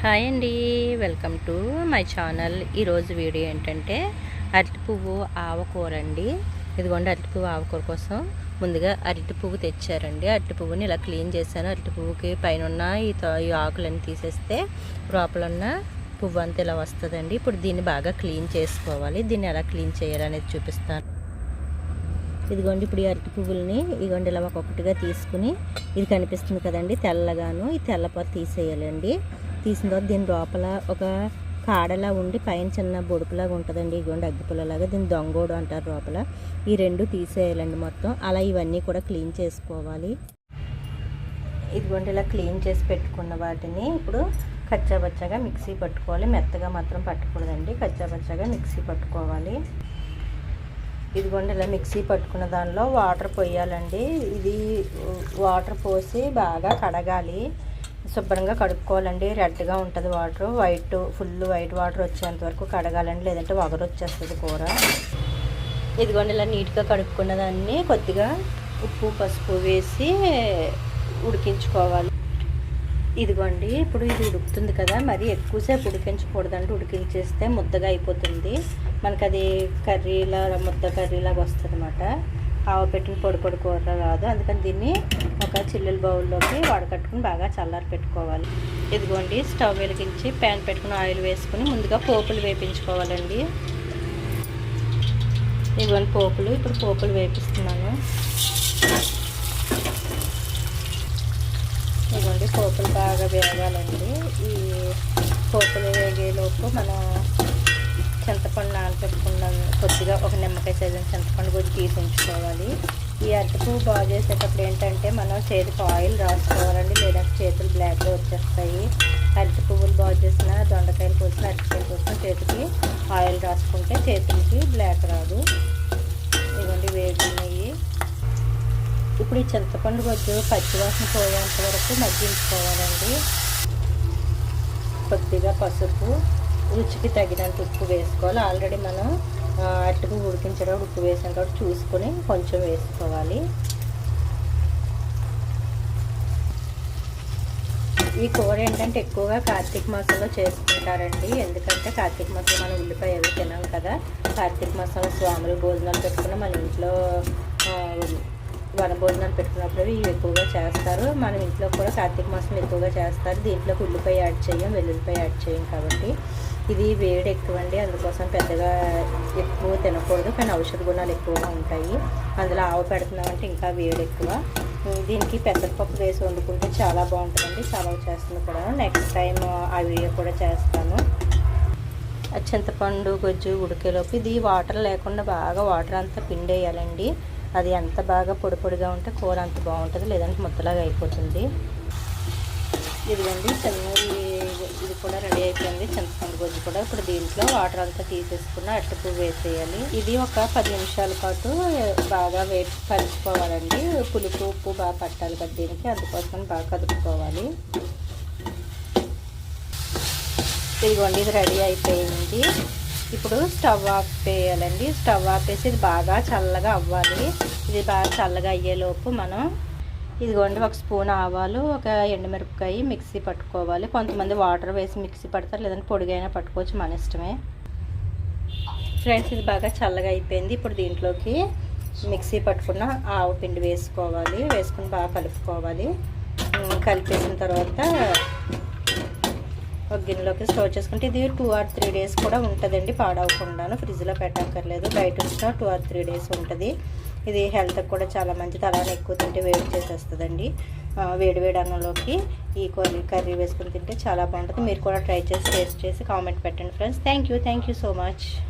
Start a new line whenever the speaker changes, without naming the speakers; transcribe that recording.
Hi అండి. Welcome to my channel. ఈరోజు video ఏంటంటే అరటి పువ్వు ఆవకూర అండి. ఇదిగోండి అరటి పువ్వు ఆవకూర కోసం ముందుగా అరటి పువ్వు తెచ్చారండి. అరటి పువ్వుని ఇలా క్లీన్ చేశాను. అరటి పువ్వుకి పైన ఉన్న ఈ ఆకులన్నీ తీసేస్తే లోపల పువ్వు అంతా ఇలా వస్తుందండి. ఇప్పుడు దీన్ని బాగా క్లీన్ చేసుకోవాలి. దీన్ని ఎలా క్లీన్ చేయాలనేది చూపిస్తాను. ఇదిగోండి ఇప్పుడు ఈ అరటి పువ్వుల్ని ఇదిగోండి ఇలా ఒక్కొక్కటిగా తీసుకుని ఇది కనిపిస్తుంది కదండి తెల్లగాను. ఈ తెల్లపొర తీసేయాలండి. తీసిన తర్వాత దీని లోపల ఒక కాడలా ఉండి పైన చిన్న బొడుపులాగా ఉంటుందండి. ఇదిగోండి అగ్గిపుల్లలాగా దీన్ని దొంగోడు అంటారు లోపల. ఈ రెండు తీసేయాలండి మొత్తం. అలా ఇవన్నీ కూడా క్లీన్ చేసుకోవాలి. ఇదిగోండి ఇలా క్లీన్ చేసి పెట్టుకున్న వాటిని ఇప్పుడు కచ్చాబచ్చాగా మిక్సీ పట్టుకోవాలి. మెత్తగా మాత్రం పట్టకూడదండి. కచ్చాబచ్చాగా మిక్సీ పట్టుకోవాలి. ఇదిగోండి ఇలా మిక్సీ పట్టుకున్న దానిలో వాటర్ పోయాలండి. ఇది వాటర్ పోసి బాగా కడగాలి. శుభ్రంగా కడుక్కోవాలండి. రెడ్గా ఉంటుంది water. White full white water వచ్చేంత వరకు కడగాలండి. లేదంటే వగరు వచ్చేస్తుంది కూర. ఇదిగోండి ఇలా నీట్గా కడుక్కున్న దాన్ని కొద్దిగా ఉప్పు పసుపు వేసి ఉడికించుకోవాలి. ఇదిగోండి ఇప్పుడు ఇది ఉడుకుతుంది కదా. మరి ఎక్కువసేపు ఉడికించకూడదండి. ఉడికించేస్తే ముద్దగా అయిపోతుంది. మనకు అది కర్రీలా ముద్ద కర్రీలాగా వస్తుంది అనమాట ఆవ పెట్టిన పొడి పొడి కూర రాదు అందుకని దీన్ని ఒక చిల్లుల బౌల్లోకి వడకట్టుకుని బాగా చల్లారి పెట్టుకోవాలి. ఇదిగోండి స్టవ్ వెలిగించి ప్యాన్ పెట్టుకుని ఆయిల్ వేసుకుని ముందుగా పోపులు వేపించుకోవాలండి. ఇదిగోండి పోపులు ఇప్పుడు పోపులు వేపిస్తున్నాను. ఇదిగోండి పోపులు బాగా వేగాలండి. ఈ పోపులు వేగేలోపు మనం చింతపండు నానపెట్టుకున్నాను కొద్దిగా ఒక నిమ్మకాయ సైజు చింతపండు కొద్ది తీసించుకోవాలి ఈ అరటిపు బాగు చేసేటప్పుడు ఏంటంటే మనం చేతికి ఆయిల్ రాసుకోవాలండి లేదంటే చేతులు బ్లాక్గా వచ్చేస్తాయి. అరటి పువ్వులు బాగు చేసిన దొండకాయలు కోసిన అరటికాయలు కోసిన చేతికి ఆయిల్ రాసుకుంటే చేతులకి బ్లాక్ రాదు. ఇవ్వండి వేడి ఉన్నాయి ఇప్పుడు ఈ చింతపండు కొద్ది పచ్చివాసన పోయేంత వరకు మగ్గించుకోవాలండి. కొద్దిగా పసుపు. రుచికి తగినంత ఉప్పు వేసుకోవాలి. ఆల్రెడీ మనం అట్టుకు ఉడికించడం ఉప్పు వేసాం కాబట్టి చూసుకొని కొంచెం వేసుకోవాలి. ఈ కూర ఏంటంటే ఎక్కువగా కార్తీక మాసంలో చేసుకుంటారండి. ఎందుకంటే కార్తీక మాసంలో మనం ఉల్లిపాయ అవి తినాం కదా. కార్తీక మాసంలో స్వాములు భోజనాలు పెట్టుకున్న మన ఇంట్లో వనభోజనాలు వన పెట్టుకున్నప్పుడు ఇవి ఎక్కువగా చేస్తారు. మనం ఇంట్లో కూడా కార్తీక మాసం ఎక్కువగా చేస్తారు. దీంట్లోకి ఉల్లిపాయ యాడ్ చేయం వెల్లుల్లిపాయ యాడ్ చేయం కాబట్టి. ఇది వేడి ఎక్కువ అండి అందుకోసం పెద్దగా ఎక్కువ తినకూడదు. కానీ ఔషధ గుణాలు ఎక్కువగా ఉంటాయి. అందులో ఆవు పెడుతున్నామంటే ఇంకా వేడి ఎక్కువ. దీనికి పెసరపప్పు వేసి వండుకుంటే చాలా బాగుంటుందండి. చాలా చేస్తుంది కూడా. నెక్స్ట్ టైం ఆ వీడియో కూడా చేస్తాను. ఆ చింతపండు గొజ్జు ఉడికేలోపు ఇది వాటర్ లేకుండా బాగా వాటర్ అంతా పిండేయాలండి. అది ఎంత బాగా పొడి పొడిగా ఉంటే కూర అంత బాగుంటుంది. లేదంటే ముద్దలాగా అయిపోతుంది. ఇదిగోండి చిన్నది ఇది కూడా రెడీ అయిపోయింది. చింతపండు గుజ్జు కూడా ఇప్పుడు దీంట్లో వాటర్ అంతా తీసేసుకున్న అట్టుపు వేసేయాలి. ఇది ఒక పది నిమిషాల పాటు బాగా వేసి కలుపుకోవాలండి పులుపు ఉప్పు బాగా పట్టాలి కదా దీనికి. అందుకోసం బాగా కదుపుకోవాలి. ఇదిగోండి ఇది రెడీ అయిపోయింది. ఇప్పుడు స్టవ్ ఆఫ్ వేయాలండి స్టవ్ ఆపేసి ఇది బాగా చల్లగా అవ్వాలి. ఇది బాగా చల్లగా అయ్యేలోపు మనం ఇదిగోండి ఒక స్పూన్ ఆవాలు ఒక ఎండుమిరపకాయ మిక్సీ పట్టుకోవాలి. కొంతమంది వాటర్ వేసి మిక్సీ పడతారు లేదంటే పొడిగైనా పట్టుకోవచ్చు మన ఇష్టమే. ఫ్రెండ్స్ ఇది బాగా చల్లగా అయిపోయింది. ఇప్పుడు దీంట్లోకి మిక్సీ పట్టుకున్న ఆవు పిండి వేసుకోవాలి. వేసుకుని బాగా కలుపుకోవాలి. కలిపేసిన తర్వాత ఒక గిన్నెలోకి స్టోర్ చేసుకుంటే ఇది టూ ఆర్ త్రీ డేస్ కూడా ఉంటుందండి పాడవకుండాను. ఫ్రిడ్జ్లో పెట్టక్కర్లేదు. బయట ఉంచినా టూ ఆర్ త్రీ డేస్ ఉంటుంది. ఇది హెల్త్కి కూడా చాలా మంచిది. అలానే ఎక్కువ తింటే వేడి చేసేస్తుందండి. ఆ, వేడి వేడి అన్నంలోకి ఈ కర్రీ కర్రీ వేసుకుని తింటే చాలా బాగుంటుంది. మీరు కూడా ట్రై చేసి టేస్ట్ చేసి కామెంట్ పెట్టండి friends. Thank you thank you so much.